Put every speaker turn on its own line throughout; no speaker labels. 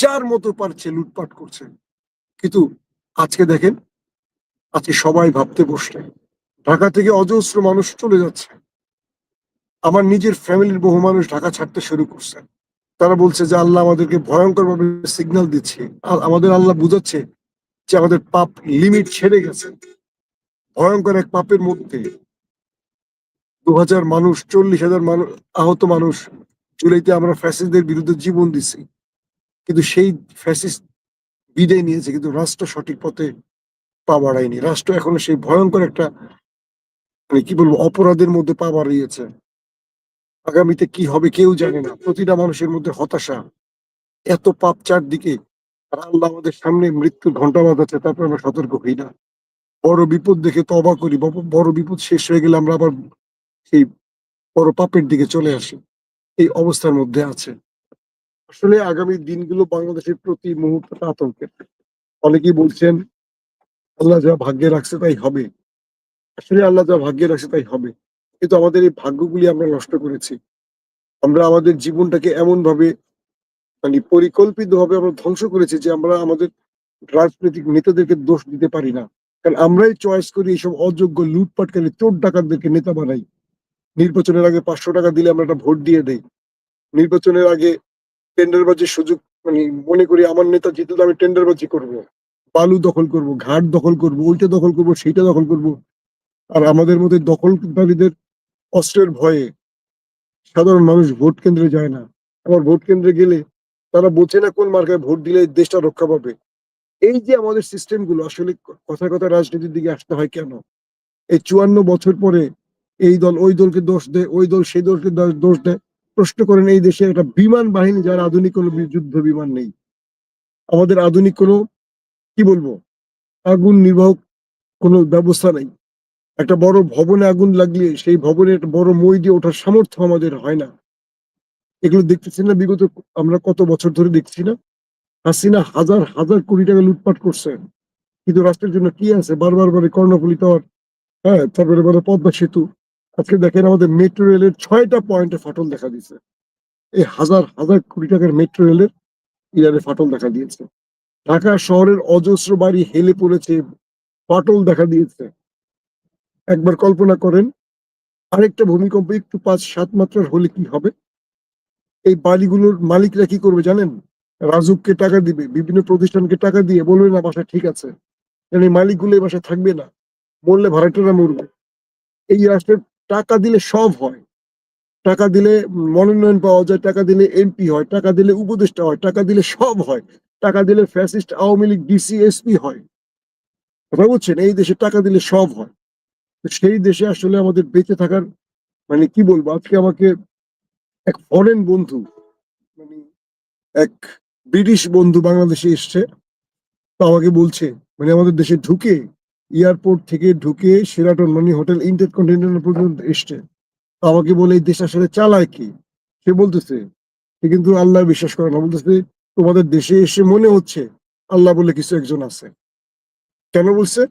যার মতো পারছে, লুটপাট করছে। কিন্তু আজকে দেখেন, আজকে সবাই ভাবতে বসলে ঢাকা থেকে অজস্র মানুষ চলে যাচ্ছে। আমার নিজের ফ্যামিলির বহু মানুষ ঢাকা ছাড়তে শুরু করছে। তারা বলছে যে, আল্লাহ আমাদেরকে ভয়ঙ্কর ভাবে সিগন্যাল দিচ্ছে। আর আমাদের আল্লাহ বুঝাচ্ছে যে, আমাদের পাপ লিমিট ছেড়ে গেছে। ভয়ঙ্কর এক পাপের মধ্যে দু হাজার মানুষ, চল্লিশ হাজার মানুষ আহত মানুষ, জুলাইতে আমরা ফ্যাসিস্টদের বিরুদ্ধে জীবন দিছি। কিন্তু সেই ফ্যাসিস্ট বিদায় নিয়েছে, কিন্তু রাষ্ট্র সঠিক পথে পা বাড়ায়নি। রাষ্ট্র এখনও সেই ভয়ঙ্কর একটা মানে কি বলব, অপরাধের মধ্যে পা বাড়িয়েছে। আগামীতে কি হবে কেউ জানে না। প্রতিটা মানুষের মধ্যে হতাশা। এত পাপ চারদিকে। আর আল্লাহ আমাদের সামনে মৃত্যুর ঘণ্টা বাজাচ্ছে তারপর আমরা সতর্ক হই না। বড় বিপদ দেখে তবা করি। বড় বিপদ শেষ হয়ে গেলে আমরা আবার সেই বড় পাপের দিকে চলে আসি। এই অবস্থার মধ্যে আছে। আসলে আগামী দিনগুলো বাংলাদেশের প্রতি মুহূর্তে আতঙ্কের। অনেকেই বলছেন, আল্লাহ যা ভাগ্যে রাখছে তাই হবে। আসলে আল্লাহ যা ভাগ্যে রাখছে তাই হবে। কিন্তু আমাদের এই ভাগ্যগুলি আমরা নষ্ট করেছি। আমরা আমাদের জীবনটাকে এমন ভাবে মানে পরিকল্পিত ভাবে আমরা ধ্বংস করেছি যে আমরা আমাদের রাজনৈতিক নেতাদেরকে দোষ দিতে পারি না। কারণ আমরাই চয়েস করি এইসব অযোগ্য লুটপাটকারী, চোর ডাকাতদেরকে নেতা বানাই। নির্বাচনের আগে পাঁচশো টাকা দিলে আমরা একটা ভোট দিয়ে দেই। নির্বাচনের আগে টেন্ডারবাজির সুযোগ মানে মনে করি আমার নেতা জিতলে আমি টেন্ডারবাজি করব। বালু দখল করব, ঘাট দখল করব, ওইটা দখল করব, সেইটা দখল করব। আর আমাদের মধ্যে দখলকারীদের অস্ত্রের ভয়ে সাধারণ মানুষ ভোট কেন্দ্রে যায় না। আবার ভোট কেন্দ্রে গেলে তারা বোঝে না কোন মার্কায় ভোট দিলে দেশটা রক্ষা পাবে। এই যে আমাদের সিস্টেমগুলো আসলে কথা কথা রাজনীতির দিকে আসতে হয় কেন? এই চুয়ান্ন বছর পরে এই দল ওই দলকে দোষ দেয়, ওই দল সেই দলকে দোষ দেয় প্রশ্ন করেন, এই দেশে একটা বিমান বাহিনী যার আধুনিক কোনো যুদ্ধ বিমান নেই। আমাদের আধুনিক কোনো, কি বলব, আগুন নির্বাহক কোনো ব্যবস্থা নেই। একটা বড় ভবনে আগুন লাগলে সেই ভবনে একটা বড় মই দিয়ে ওঠার সামর্থ্য আমাদের হয় না। এগুলো দেখতেছি না বিগত আমরা কত বছর ধরে দেখছি না? হাসিনা হাজার হাজার কোটি টাকা লুটপাট করছে। কিন্তু রাষ্ট্রের জন্য কি আছে? বারবার বারে কর্ণফুলি টাওয়ার হ্যাঁ তারপরে বলে পদ্মা সেতু। আজকে দেখেন আমাদের মেট্রো রেলের ছয়টা পয়েন্টে ফাটল দেখা দিয়েছে। এই হাজার হাজার কোটি টাকার মেট্রো রেলের ইয়ারে ফাটল দেখা দিয়েছে। ঢাকা শহরের অজস্র বাড়ি হেলে পড়েছে, ফাটল দেখা দিয়েছে। একবার কল্পনা করেন, আরেকটা ভূমিকম্প একটু পাঁচ, সাত মাত্রার হলে কি হবে? এই বাড়িগুলোর মালিকরা কি করবে জানেন? রাজুককে টাকা দিবে, বিভিন্ন প্রতিষ্ঠানকে টাকা দিয়ে বলবে, না, বাসা ঠিক আছে। কারণ এই মালিকগুলো এই বাসায় থাকবে না? মরলে ভাড়াটেরা মরবে। এই রাষ্ট্রের টাকা দিলে সব হয়। টাকা দিলে মনোনয়ন পাওয়া যায়, টাকা দিলে এমপি হয়, টাকা দিলে উপদেষ্টা হয়, টাকা দিলে সব হয়। টাকা দিলে fascist Awami League DC SP হয়। কথা বুঝছেন? এই দেশে টাকা দিলে সব হয়। তো সেই দেশে আসলে আমাদের বেঁচে থাকার মানে কি বলব? আজকে আমাকে এক ফরেন বন্ধু মানে এক ব্রিটিশ বন্ধু বাংলাদেশে এসছে। তো আমাকে বলছে মানে আমাদের দেশে ঢুকে এয়ারপোর্ট থেকে ঢুকে সেরাটন মানে হোটেল ইন্টারকন্টিনেন্টাল পর্যন্ত এসছে। আমাকে বলে, এই দেশ আসলে চালায় কি? সে বলতেছে, সে কিন্তু আল্লাহ বিশ্বাস করে না। বলতেছে, তোমাদের দেশে এসে মনে হচ্ছে আল্লাহ বলে কিছু একজন আছে। কেন বলছে?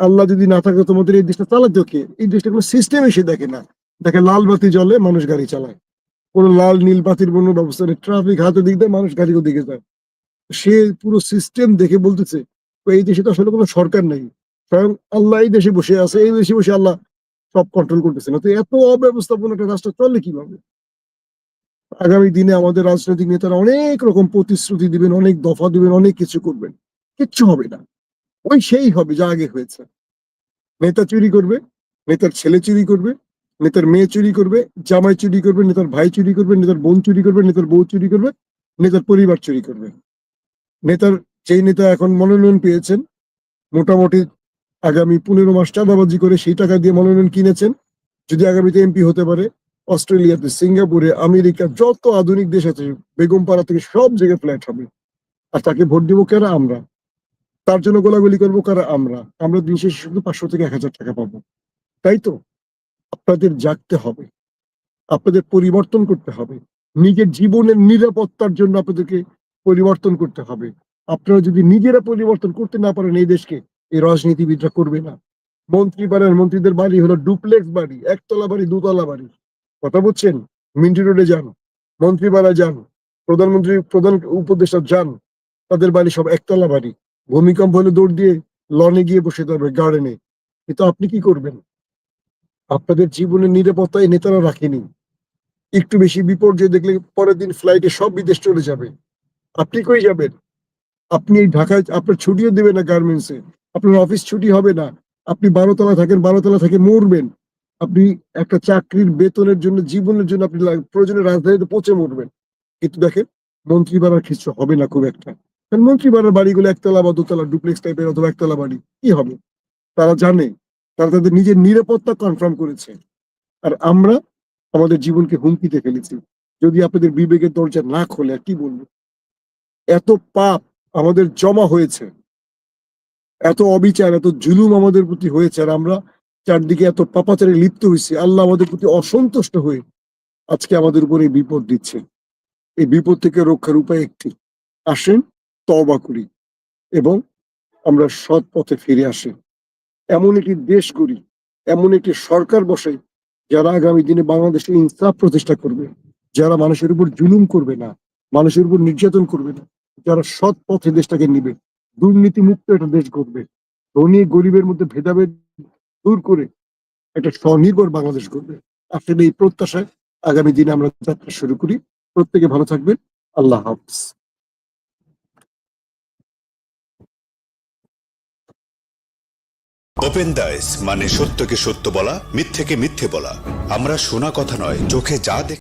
আল্লাহ যদি না থাকে, তোমাদের এই দেশটা চালাতে কে? এই দেশটা কোনো সিস্টেম এসে দেখে না। দেখে লাল বাতি জলে মানুষ গাড়ি চালায়। কোনো লাল, নীল বাতির কোনো ব্যবস্থা নেই। ট্রাফিক হাতে দিক দেয় মানুষ গাড়িও দিকে যায়। সে পুরো সিস্টেম দেখে বলতেছে "তো এই দেশে তো আসলে কোনো সরকার নেই। স্বয়ং আল্লাহ এই দেশে বসে আছে, এই দেশে বসে আল্লাহ সব কন্ট্রোল করতেছে না। তো এত অব্যবস্থাপনা একটা রাষ্ট্র চলে কীভাবে? আগামী দিনে আমাদের রাজনৈতিক নেতারা অনেক রকম প্রতিশ্রুতি দিবেন, অনেক দফা দিবেন, অনেক কিছু করবেন। কিচ্ছু হবে না। ওই সেই হবে যা আগে হয়েছে। নেতা চুরি করবে, নেতার ছেলে চুরি করবে, নেতার মেয়ে চুরি করবে, জামাই চুরি করবে, নেতার ভাই চুরি করবে, নেতার বোন চুরি করবে, নেতার বউ চুরি করবে, নেতার পরিবার চুরি করবে। নেতার, যেই নেতা এখন মনোনয়ন পেয়েছেন, মোটামুটি আগামী পনেরো মাস চাঁদাবাজি করে সেই টাকা দিয়ে মনোনয়ন কিনেছেন। যদি আগামীতে এমপি হতে পারে, অস্ট্রেলিয়াতে, সিঙ্গাপুরে, আমেরিকা, যত আধুনিক দেশ আছে, বেগমপাড়া থেকে সব জায়গায় ফ্ল্যাট হবে। আর তাকে ভোট দিব কারা? আমরা। তার জন্য গোলাগুলি করব কারা? আমরা। আমরা দিন শেষে শুধু পাঁচশো থেকে এক হাজার টাকা পাবো। তাই তো? আপনাদের জাগতে হবে। আপনাদের পরিবর্তন করতে হবে। নিজের জীবনের নিরাপত্তার জন্য আপনাদেরকে পরিবর্তন করতে হবে। আপনারা যদি নিজেরা পরিবর্তন করতে না পারেন এই দেশকে এই রাজনীতিবিদরা করবে না। মন্ত্রী পাড়ার মন্ত্রীদের বাড়ি হলো ডুপ্লেক্স বাড়ি, একতলা বাড়ি, দুতলা বাড়ি। কথা বুঝছেন? মিন্টি রোডে যান মন্ত্রীপাড়া যান, প্রধানমন্ত্রী, প্রধান উপদেষ্টা যান, তাদের বাড়ি সব একতলা বাড়ি। ভূমিকম্প হলে দৌড় দিয়ে লনে গিয়ে বসে থাকবে গার্ডেনে কিন্তু আপনি কি করবেন? আপনাদের জীবনের নিরাপত্তা এই নেতারা রাখেনি। একটু বেশি বিপর্যয় দেখলে পরের দিন ফ্লাইটে সব বিদেশ চলে যাবে। আপনি কই যাবেন? আপনি এই ঢাকায়, আপনার ছুটিও দেবে না গার্মেন্টসে আপনার অফিস ছুটি হবে না। আপনি বারোতলা থাকেন, বারোতলা থেকে মরবেন। আপনি একটা চাকরির বেতনের জন্য, জীবনের জন্য আপনি প্রয়োজনে রাজধানীতে পৌঁছে মরবেন। কিন্তু দেখেন, মন্ত্রী বাড়ার কিছু হবে না খুব একটা। কারণ মন্ত্রী বাড়ার বাড়িগুলো একতলা বা দোতলা ডুপ্লেক্স টাইপের অথবা একতলা বাড়ি, কি হবে? তারা জানে, তারা তাদের নিজের নিরাপত্তা কনফার্ম করেছে। আর আমরা আমাদের জীবনকে হুমকিতে ফেলেছি। যদি আপনাদের বিবেকের দরজা না খোলে, আর কি বলব? এত পাপ আমাদের জমা হয়েছে। এত অবিচার, এত জুলুম আমাদের প্রতি হয়েছে আর আমরা চারদিকে এত পাপাচারে লিপ্ত হয়েছি। আল্লাহ আমাদের প্রতি অসন্তুষ্ট হয়ে আজকে আমাদের উপরে এই বিপদ দিচ্ছে। এই বিপদ থেকে রক্ষার উপায় একটি। আসেন তবা করি এবং আমরা সৎ পথে ফিরে আসি। এমন একটি দেশ করি এমন একটি সরকার বসে যারা আগামী দিনে বাংলাদেশে ইনসাফ প্রতিষ্ঠা করবে, যারা মানুষের উপর জুলুম করবে না, মানুষের উপর নির্যাতন করবে না, যারা সৎ পথে দেশটাকে নিবে। দুর্নীতি মুক্ত একটা দেশ করবে ধনী, গরিবের মধ্যে ভেদাভেদ দূর করে একটা স্বনির্ভর বাংলাদেশ করবে আসলে এই প্রত্যাশায় আগামী দিনে আমরা যাত্রা শুরু করি। প্রত্যেকে ভালো থাকবেন। আল্লাহ হাফিজ।
ওপেন দাইস মানে সত্যকে সত্য বলা, মিথ্যেকে মিথ্যে বলা। আমরা শোনা কথা নয়, চোখে যা দেখ